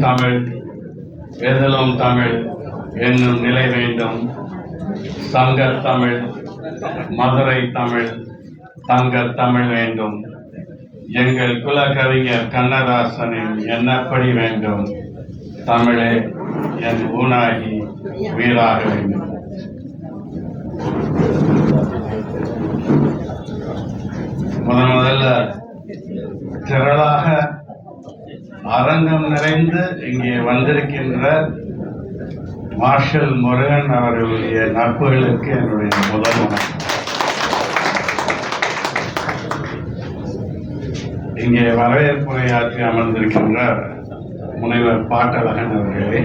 தமிழ் எதிலும் தமிழ் என்னும் நிலை வேண்டும். சங்க தமிழ் மதுரை தமிழ் தங்க தமிழ் வேண்டும். எங்கள் குலகவிஞர் கண்ணதாசனின் என்னப்படி வேண்டும். தமிழே என் ஊனாகி உயிராக வேண்டும். அரங்கம் நிறைந்து இங்கே வந்திருக்கின்ற மார்ஷல் முருகன் அவர்களுடைய நட்புகளுக்கு என்னுடைய முதல் இங்கே இங்கே வரவேற்புரையாற்றி அமர்ந்திருக்கின்ற முனைவர் பாட்டழகன் அவர்களே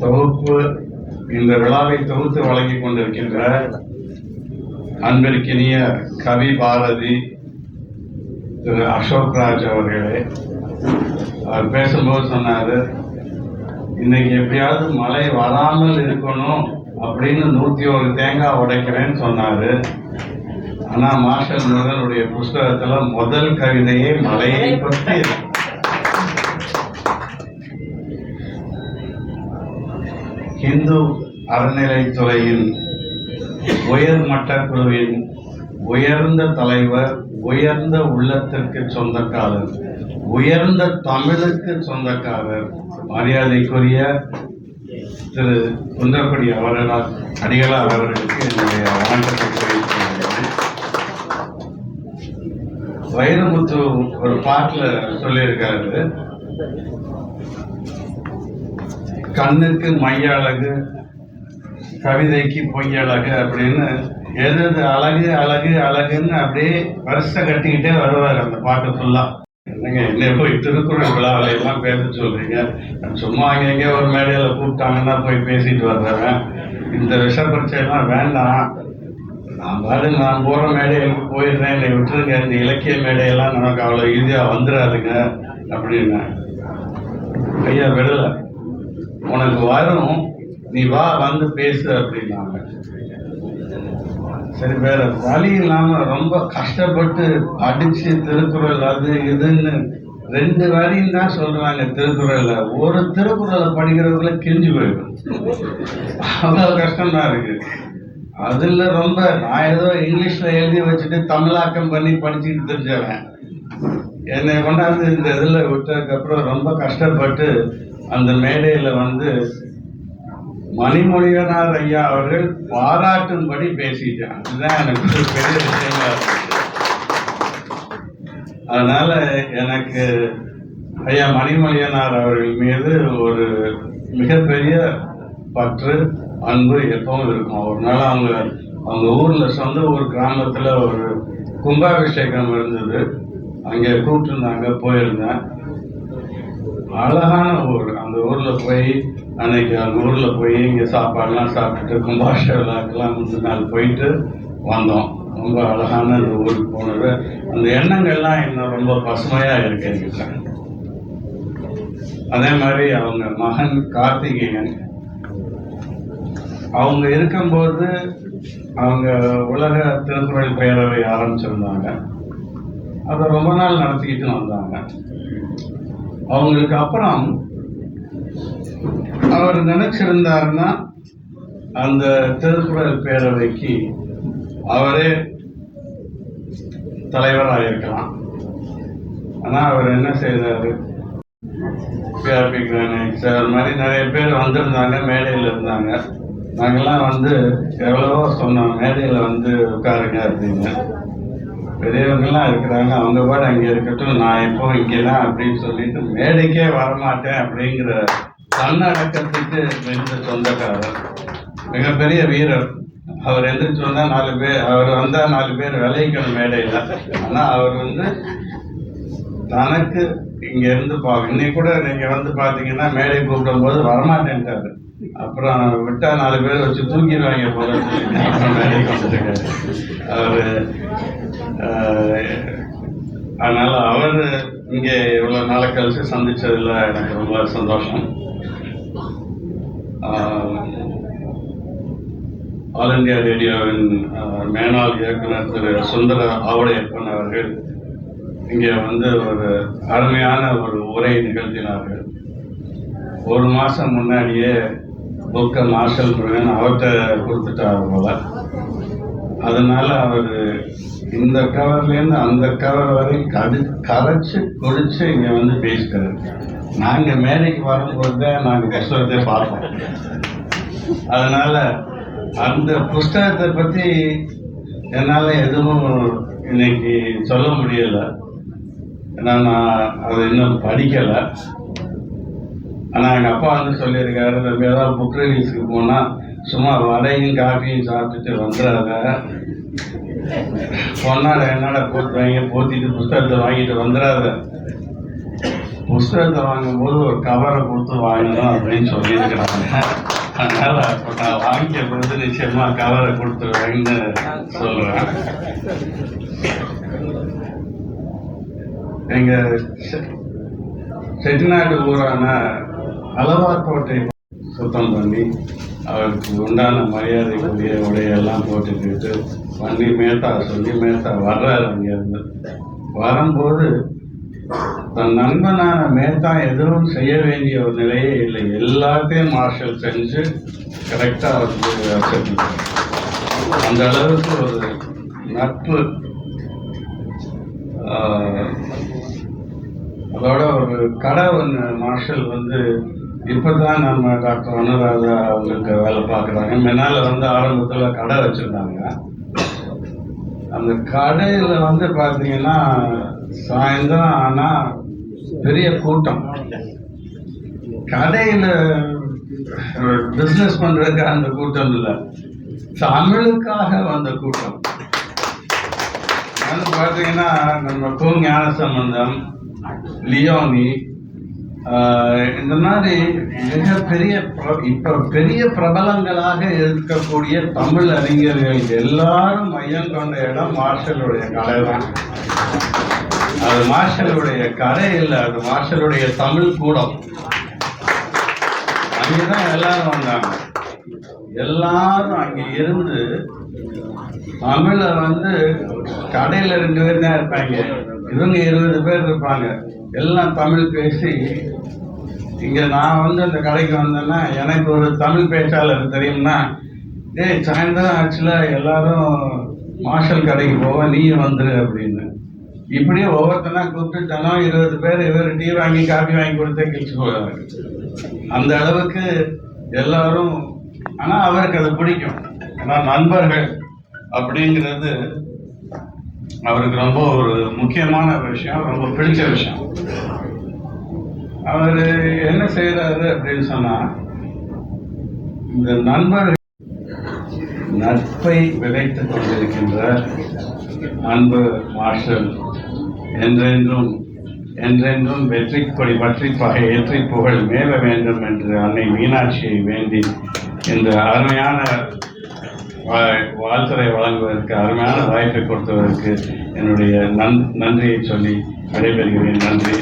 தொகுப்பு இந்த விழாவை தொகுத்து வழங்கிக் கொண்டிருக்கின்ற அன்பிற்கினிய கவி பாரதி திரு அசோக் ராஜ் அவர்களே அவர் பேசும்போது சொன்னார் இன்னைக்கு எப்படியாவது மழை வராமல் இருக்கணும் அப்படின்னு நூற்றி ஒரு தேங்காய் உடைக்கிறேன்னு சொன்னார். ஆனால் மாஸ்டர் முருகனுடைய புஸ்தகத்தில் முதல் கவிதையே மழையை பற்றி இந்து அறநிலைத்துறையின் உயர்மட்ட குழுவின் உயர்ந்த தலைவர் உயர்ந்த உள்ளத்திற்கு சொந்தக்காரர் உயர்ந்த தமிழுக்கு சொந்தக்காரர். மரியாதைக்குரிய திரு குன்றக்குடி அவர்களால் அடிகளார் அவர்களுக்கு என்னுடைய வணக்கத்தை தெரிவித்துக் வைரமுத்து ஒரு பாட்டில் சொல்லியிருக்காரு கண்ணுக்கு மைய அழகு கவிதைக்கு பொய்யழகு அப்படின்னு எது எது அழகு அழகு அழகுன்னு அப்படியே வருஷ கட்டிக்கிட்டே வருவார் அந்த பாட்டு ஃபுல்லா என்னங்க என்ன போய் திருக்குறள் விழாவில எல்லாம் பேச சொல்றீங்க. சும்மா அங்கங்க ஒரு மேடையில கூப்பிட்டாங்கன்னா போய் பேசிட்டு வர்றேன். இந்த விஷ பரீட்சையெல்லாம் வேண்டாம். நான் பாரு நான் போற மேடைகளுக்கு போயிடுறேன். என்னை விட்டுருங்க. இந்த இலக்கிய மேடையெல்லாம் நமக்கு அவ்வளோ ஈஸியாக வந்துடாதுங்க அப்படின்னு. ஐயா விடல. உனக்கு வரும். நீ வா வந்து பேசு அப்படின்னாங்க. சரி வேற வழி இல்லாம ரொம்ப கஷ்டப்பட்டு அடிச்சு திருக்குறள் அது இதுன்னு ரெண்டு வழியும் தான் சொல்றாங்க திருக்குறள்ல. ஒரு திருக்குறளை படிக்கிறவங்கள கிழிஞ்சு போயிடும். அவ்வளவு கஷ்டமா இருக்கு. அதுல ரொம்ப நான் ஏதோ இங்கிலீஷ்ல எழுதி வச்சுட்டு தமிழாக்கம் பண்ணி படிச்சுட்டு தெரிஞ்சவன். என்னை கொண்டாந்து இந்த இதில் விட்டதுக்கப்புறம் ரொம்ப கஷ்டப்பட்டு அந்த மேடையில் வந்து மணிமொழியனார் ஐயா அவர்கள் பாராட்டும்படி பேசிட்டாங்க அதுதான் எனக்கு ஒரு பெரிய விஷயமா இருந்துச்சு அதனால எனக்கு ஐயா மணிமொழியனார் அவர்கள் மீது ஒரு மிகப்பெரிய பற்று அன்பு எப்பவும் இருக்கும். ஒரு நாள் அவங்க அவங்க ஊர்ல சொந்த ஊர் கிராமத்துல ஒரு கும்பாபிஷேகம் இருந்தது. அங்கே கூப்பிட்டுருந்தாங்க போயிருந்தேன். அழகான ஊர். அந்த ஊர்ல போய் அன்னைக்கு அங்கே ஊரில் போய் இங்கே சாப்பாடெலாம் சாப்பிட்டுட்டு கும்பாபிஷேகம்லாம் முந்தின நாள் போயிட்டு வந்தோம். ரொம்ப அழகான அந்த ஊருக்கு போனது. அந்த எண்ணங்கள்லாம் இன்னும் ரொம்ப பசுமையாக இருக்கு என்கிட்ட. அதே மாதிரி அவங்க மகன் கார்த்திகேயன் அவங்க இருக்கும்போது அவங்க உலக திருக்குறள் பேரவை ஆரம்பிச்சிருந்தாங்க. அதை ரொம்ப நாள் நடத்திக்கிட்டு வந்தாங்க. அவங்களுக்கு அப்புறம் அவர் நினைச்சிருந்தாருன்னா அந்த திருக்குறள் பேரவைக்கு அவரே தலைவராக இருக்கலாம் ஆனா அவர் என்ன செய்தார்? பிஆர்பி மாதிரி நிறைய பேர் வந்திருந்தாங்க மேடையில் இருந்தாங்க. நாங்கெல்லாம் வந்து எவ்வளவோ சொன்னோம் மேடையில் வந்து உட்காருங்க அப்படின்னு. பெரியவங்கெல்லாம் இருக்கிறாங்க அவங்க கூட அங்கே இருக்கட்டும் நான் எப்போ இங்கே தான் அப்படின்னு சொல்லிட்டு மேடைக்கே வரமாட்டேன் அப்படிங்கிற தன்னடக்கத்துக்கு மிகுந்த சொந்தக்காரர் மிகப்பெரிய வீரர். அவர் எந்திரிச்சு வந்தால் நாலு பேர் அவர் வந்தால் நாலு பேர் விளைவிக்கணும் மேடையில். ஆனால் அவர் வந்து தனக்கு இங்கேருந்து பா இன்னைக்கு கூட நீங்கள் வந்து பார்த்தீங்கன்னா மேடை கூப்பிடும் போது வரமாட்டேன்ட்டாரு. அப்புறம் விட்டா நாலு பேர் வச்சு தூக்கிடுவாங்க போல அவர் அதனால் அவர் இங்கே இவ்வளோ நாளை கழிச்சு சந்தித்ததில் எனக்கு ரொம்ப சந்தோஷம். ஆல் இந்தியா ரேடியோவின் மேனாள் இயக்குனர் திரு சுந்தர ஆவடையப்பன் அவர்கள் இங்கே வந்து ஒரு அருமையான ஒரு உரை நிகழ்த்தினார்கள். ஒரு மாதம் முன்னாடியே புக்கை மார்ஷல் முருகன் அவர்கிட்ட கொடுத்துட்டார் போல அதனால அவர் இந்த கவர்லேருந்து அந்த கவர் வரை கடி கரைச்சி குடிச்சு இங்கே வந்து பேசிட்டாரு. நாங்கள் மேடைக்கு வரும்போது தான் நாங்கள் புஸ்தகத்தை பார்ப்போம் அதனால அந்த புஸ்தகத்தை பற்றி என்னால் எதுவும் இன்னைக்கு சொல்ல முடியலை. ஏன்னா நான் அதை இன்னும் படிக்கலை. ஆனால் எங்கள் அப்பா வந்து சொல்லியிருக்காரு நம்ம ஏதாவது புக் ரிலீஸுக்கு போனால் சும்மா வடையும் காஃபியும் சாப்பிட்டுட்டு வந்துடாத பொன்னாட என்னடா போட்டு வாங்கி போத்திட்டு புஸ்தகத்தை வாங்கிட்டு வந்துடாத புஸ்தகத்தை வாங்கும்போது ஒரு கவரை கொடுத்து வாங்கணும் அப்படின்னு சொல்லியிருக்கிறாங்க. அதனால இப்போ நான் வாங்கிய பிறகு நிச்சயமா கவரை கொடுத்துருவேன்னு சொல்றேன் சொல்கிறேன் எங்கள் செட்டிநாடு ஊரான அலவார்கோட்டை சுத்தம் பண்ணி அவருக்கு உண்டான மரியாதைக்குரிய உடையெல்லாம் போட்டுக்கிட்டு வண்டி மேத்தா சொல்லி மேத்தா வர்றாரு அங்கேருந்து. வரும்போது தன் நண்பனான மேத்தா எதுவும் செய்ய வேண்டிய ஒரு நிலையே இல்லை. எல்லாத்தையும் மார்ஷல் செஞ்சு கரெக்டாக வந்து அந்த அளவுக்கு ஒரு நட்பு ஆஹ், அதோட ஒரு கடை ஒன்று மார்ஷல் வந்து இப்பதான் நம்ம டாக்டர் அனுராதா அவங்களுக்கு வேலை பார்க்குறாங்க. முன்னால் வந்து ஆரம்பத்தில் கடை வச்சுருந்தாங்க. அந்த கடையில் வந்து பார்த்தீங்கன்னா சாயந்தரம் ஆனால் பெரிய கூட்டம். கடையில் பிஸ்னஸ் பண்ணுறதுக்கு அந்த கூட்டம் இல்லை. தமிழுக்காக வந்த கூட்டம். வந்து பார்த்தீங்கன்னா நம்ம கு ஞான சம்பந்தம் லியோனி இந்த மாதிரி மிகப்பெரிய பிர- இப்போ பெரிய பிரபலங்களாக இருக்கக்கூடிய தமிழ் அறிஞர்கள் எல்லாரும் மையம் கொண்ட இடம் மார்ஷலுடைய கலை தான். அது மார்ஷலுடைய கலை இல்லை அது மார்ஷலுடைய தமிழ் கூடம். அங்கேதான் எல்லாரும் வந்தாங்க. எல்லாரும் அங்கே இருந்து தமிழை வந்து கடையில் ரெண்டு பேர் தான் இருப்பாங்க. இவங்க இருபது பேர் இருப்பாங்க. எல்லாம் தமிழ் பேசி இங்கே நான் வந்து அந்த கடைக்கு வந்தேன்னா எனக்கு ஒரு தமிழ் பேச்சாளர் தெரியும்னா ஏய் சாயந்தரம் ஆச்சுல எல்லாரும் மார்ஷல் கடைக்கு போக நீ வந்துரு அப்படின்னு. இப்படியே ஒவ்வொருத்தனா கூப்பிட்டு தினம் இருபது பேர் இவர் டீ வாங்கி காஃபி வாங்கி கொடுத்தே கிழிச்சு போவாங்க அந்த அளவுக்கு எல்லாரும் ஆனால் அவருக்கு அது பிடிக்கும். ஆனால் நண்பர்கள் அப்படிங்கிறது அவருக்கு ரொம்ப ஒரு முக்கியமான விஷயம் ரொம்ப பிடிச்ச விஷயம். அவர் என்ன செய்யறாரு அப்படின்னு சொன்னா இந்த நண்பர்கள் நட்பை விதைத்துக் கொண்டிருக்கின்ற அன்பு மார்ஷல் என்றென்றும் என்றென்றும் வெற்றி கொடி பற்றி பகை ஏற்றி புகழ் மேல வேண்டும் என்று அன்னை மீனாட்சியை வேண்டி இந்த அருமையான வாழ்த்துறை வழங்குவதற்கு அருமையான வாய்ப்பை கொடுத்ததற்கு என்னுடைய நன் நன்றியை சொல்லி விடைபெறுகிறேன். நன்றி.